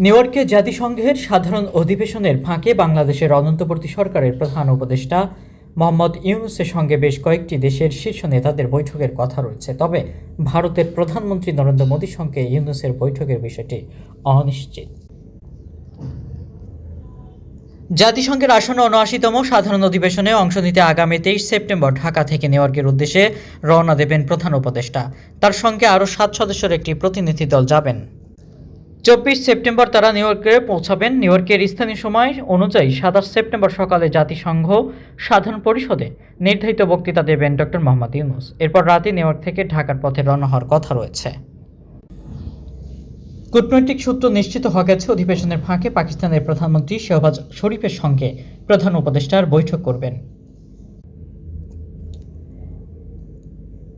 New ইয়র্কে জাতিসংঘের সাধারণ অধিবেশনের ফাঁকে বাংলাদেশের অনন্তবর্তী সরকারের প্রধান উপদেষ্টা মোহাম্মদ ইউনুসের সঙ্গে বেশ কয়েকটি দেশের শীর্ষ নেতাদের বৈঠকের কথা রয়েছে। তবে ভারতের প্রধানমন্ত্রী নরেন্দ্র মোদীর সঙ্গে ইউনুসের বৈঠকের বিষয়টি অনিশ্চিত। জাতিসংঘের আসন্ন উনআশিতম সাধারণ অধিবেশনে অংশ নিতে আগামী তেইশ সেপ্টেম্বর ঢাকা থেকে নিউ ইয়র্কের উদ্দেশ্যে রওনা দেবেন প্রধান উপদেষ্টা। তার সঙ্গে আরও সাত সদস্যের একটি প্রতিনিধি দল যাবেন। চব্বিশ সেপ্টেম্বর তারা নিউ ইয়র্কে পৌঁছাবেন। নিউ ইয়র্কের স্থানীয় সময় অনুযায়ী সাতাশ সেপ্টেম্বর সকালে জাতিসংঘ সাধারণ পরিষদে নির্ধারিত বক্তৃতা দেবেন ডক্টর মোহাম্মদ ইউনুস। এরপর রাতে নিউ ইয়র্ক থেকে ঢাকার পথে রওনা হওয়ার কথা রয়েছে। কূটনৈতিক সূত্র নিশ্চিত হওয়া গেছে, অধিবেশনের ফাঁকে পাকিস্তানের প্রধানমন্ত্রী শেহবাজ শরীফের সঙ্গে প্রধান উপদেষ্টার বৈঠক করবেন।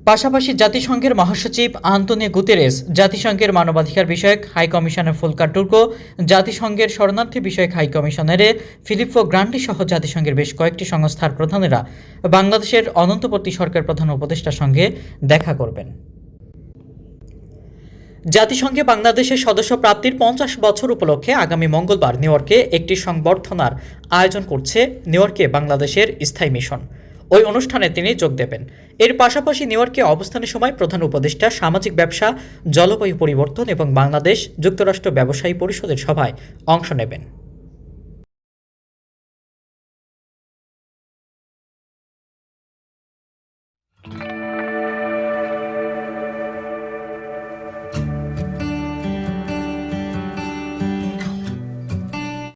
পাশাপাশি জাতিসংঘের মহাসচিব আন্তনিও গুতেরেস, জাতিসংঘের মানবাধিকার বিষয়ক হাই কমিশনার ফুলকা টুর্কো জাতিসংঘের শরণার্থী বিষয়ক হাই কমিশনারে ফিলিপো গ্রান্ডি সহ জাতিসংঘের বেশ কয়েকটি সংস্থার প্রধানেরা বাংলাদেশের অনন্তবর্তী সরকার প্রধান উপদেষ্টার সঙ্গে দেখা করবেন। জাতিসংঘে বাংলাদেশের সদস্য প্রাপ্তির পঞ্চাশ বছর উপলক্ষে আগামী মঙ্গলবার নিউ একটি সংবর্ধনার আয়োজন করছে নিউ বাংলাদেশের স্থায়ী মিশন। ওই অনুষ্ঠানে তিনি যোগ দেবেন। এর পাশাপাশি নিউ ইয়র্কে অবস্থানের সময় প্রধান উপদেষ্টা, সামাজিক ব্যবসা, জলবায়ু পরিবর্তন এবং বাংলাদেশ যুক্তরাষ্ট্র ব্যবসায়ী পরিষদের সভায় অংশ নেবেন।